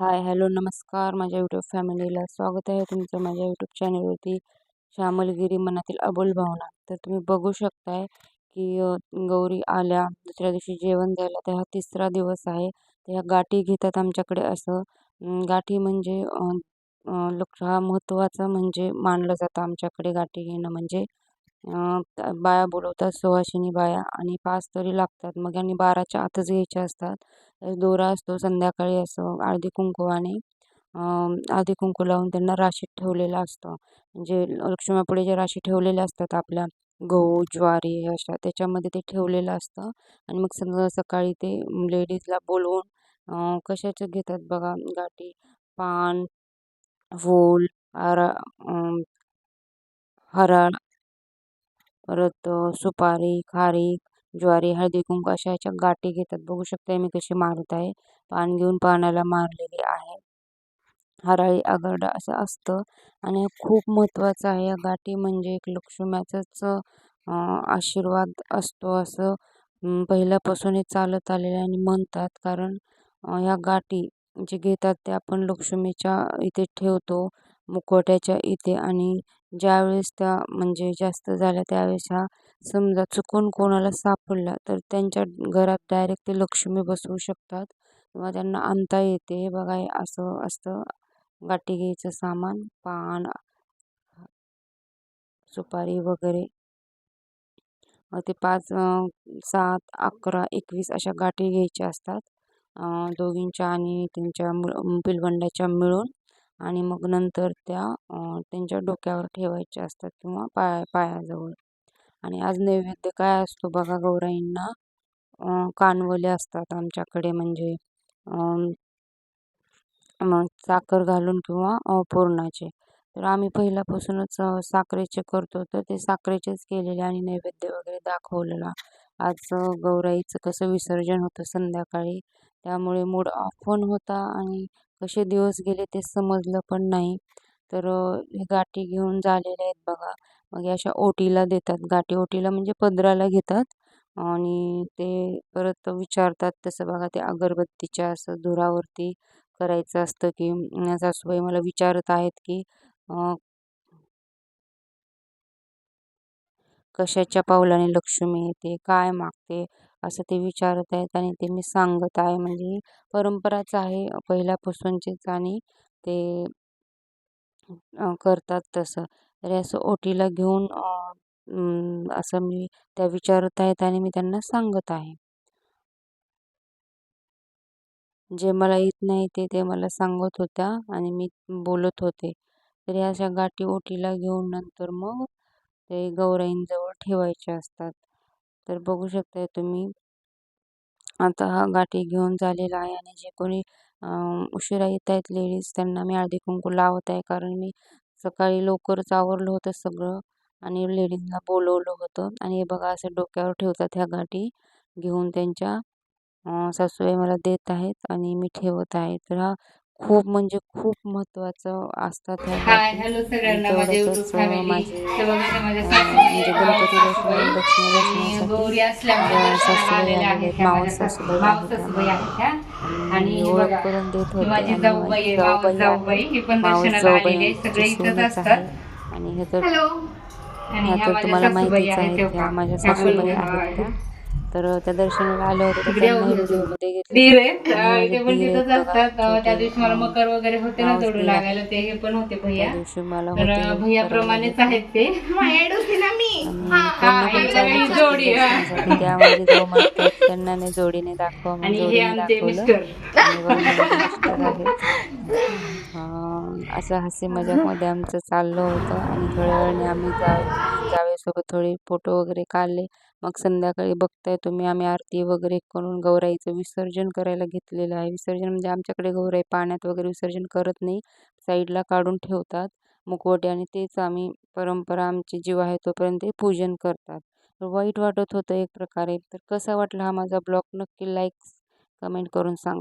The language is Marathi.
हाय हॅलो नमस्कार. माझ्या यूट्यूब फॅमिलीला स्वागत आहे. तुमचं माझ्या यूट्यूब चॅनलवरती श्यामलगिरी मनातील अबोल भावना. तर तुम्ही बघू शकताय की गौरी आल्या. दुसऱ्या दिवशी जेवण द्यायला तर हा तिसरा दिवस आहे. तर ह्या गाठी घेतात आमच्याकडे असं. गाठी म्हणजे लक्ष हा महत्त्वाचा म्हणजे मानलं जातं आमच्याकडे गाठी घेणं म्हणजे. बाया बोलवतात सुवासिनी बाया आणि पाच तरी लागतात. मग आणि बाराच्या आतच घ्यायच्या असतात. दोरा असतो संध्याकाळी असं हळदी कुंकवाने हळदी कुंकू लावून त्यांना राशीत ठेवलेलं असतं. म्हणजे लक्ष्मीपुढे जे राशी ठेवलेल्या असतात आपल्या गहू ज्वारी अशा त्याच्यामध्ये ते ठेवलेलं असतं. आणि मग सं सकाळी ते लेडीजला बोलवून कशाचं घेतात बघा गाठी पान फूल हरा हरळ परत सुपारी खारीक ज्वारी हळदी कुंकू अशा ह्याच्या गाठी घेतात. बघू शकता मी कशी मारत आहे. पान घेऊन पानाला मारलेली आहे. हराळी आगरडा असं असतं. आणि खूप महत्त्वाचं आहे. या गाठी म्हणजे एक लक्ष्म्याचाच आशीर्वाद असतो असं पहिल्यापासून हे चालत आलेलं आणि म्हणतात. कारण ह्या गाठी जे घेतात ते आपण लक्ष्मीच्या इथे ठेवतो. मुखवट्याच्या इथे आणि ज्यावेळेस त्या म्हणजे जास्त झाल्या त्यावेळेस हा समजा चुकून कोणाला सापडला तर त्यांच्या घरात डायरेक्ट ते लक्ष्मी बसवू शकतात किंवा त्यांना आणता येते. बघा असं असतं. गाठी घ्यायचं सामान पान सुपारी वगैरे. ते पाच सात अकरा एकवीस अशा गाठी घ्यायच्या असतात. दोघींच्या आणि त्यांच्या पिलवंडाच्या मिळून. आणि मग नंतर त्या त्यांच्या डोक्यावर ठेवायच्या असतात किंवा पाया पायाजवळ. आणि आज नैवेद्य काय असतो बघा गौराईंना? कानवले असतात आमच्याकडे म्हणजे मग साखर घालून किंवा पुरणाचे. तर आम्ही पहिल्यापासूनच साखरेचे करतो. तर ते साखरेचेच केलेले आणि नैवेद्य वगैरे दाखवलेला. आज गौराईचं कसं विसर्जन होतं संध्याकाळी त्यामुळे मूड ऑफ पण होता आणि कसे दिवस गेले ते समजलं पण नाही. तर हे गाठी घेऊन झालेले आहेत बघा. मग अशा ओटीला देतात. गाठी ओटीला म्हणजे पदराला घेतात. आणि ते परत विचारतात तसं बघा ते अगरबत्तीच्या असं धुरावरती करायचं असतं की? सासूबाई मला विचारत आहेत की कशाच्या पावलाने लक्ष्मी येते काय मागते असं ते विचारत आहेत आणि ते मी सांगत आहे. म्हणजे परंपराच आहे पहिल्यापासूनचीच आणि ते करतात तसं. तरी असं ओटीला घेऊन असं मी त्या विचारत आहेत आणि मी त्यांना सांगत आहे. जे मला येत नाही ते ते मला सांगत होत्या आणि मी बोलत होते. तर अशा गाठी ओटीला घेऊन नंतर मग ते गौराईंजवळ ठेवायचे असतात. तर बघू शकताय तुम्ही आता हा गाठी घेऊन झालेला आहे आणि जे कोणी उशिरा येत आहेत लेडीज त्यांना मी हळदी कुंकू लावत आहे कारण मी सकाळी लवकरच आवरलं होतं सगळं आणि लेडीजला बोलवलं होतं. आणि हे बघा असं डोक्यावर ठेवतात ह्या गाठी घेऊन त्यांच्या सासूबाई मला देत आहेत आणि मी ठेवत आहे. तर हा खूप म्हणजे खूप महत्त्वाचं असतात ह्या हाय हॅलो सगळ्यांना माझ्या युट्यूब फॅमिली हे बघा माझ्या म्हणजे गणपती सासूबाई लक्ष्मी आणि लक्ष्मी गौरी असल्यामुळे सासूबाई आलेल्या आहेत, मावस सासूबाई सासूबाई आणि हे ओळख करून देत ही होते माझी आणि जाऊबाई माझी आहे मावस जाऊबाई जाऊबाई आहे. ही पण मावस दर्शनाला जाऊबाई आलेली आहे सगळे आमची इथंच सूनच असतात. आहे. आणि हे तर तुम्हाला माहितीच ह्या माझ्या सासूबाई आहेत. तर त्या दर्शनाला आल्या होत्या तर इकडे त्यांना येऊ. व्हिडिओमध्ये घेतलं. दीर आहेत. आणि ते माझे पण दीर आहेत तिथंच बघा, असतात. अं, त्या दिवशी मला मकर वगैरे होते ना जोडू दीर लागायला ते हे पण होते त्या भैया दिवशी मला तर होते भैया प्रमाणेच. आहेत ते. त्यांना ही जोडी, हा. नाही जोडीने दाखवा हे असं हसी मजाकमध्ये आमचं चाललं होतं आणि थोड्या वेळाने आम्ही जावेसोबत थोडे फोटो वगैरे काढले. मग संध्याकाळी बघताय तुम्ही आम्ही आरती वगैरे करून गौराईचं विसर्जन करायला घेतलेलं आहे. विसर्जन म्हणजे आमच्याकडे गौराई पाण्यात वगैरे विसर्जन करत नाही. साईडला काढून ठेवतात मुखवटे आणि तेच आम्ही परंपरा आमची जीव आहे तोपर्यंत ते पूजन करतात. वाईट वाटत होतं एक प्रकारे. तर कसा वाटला हा माझा ब्लॉग? नक्की लाईक्स कमेंट करून सांग.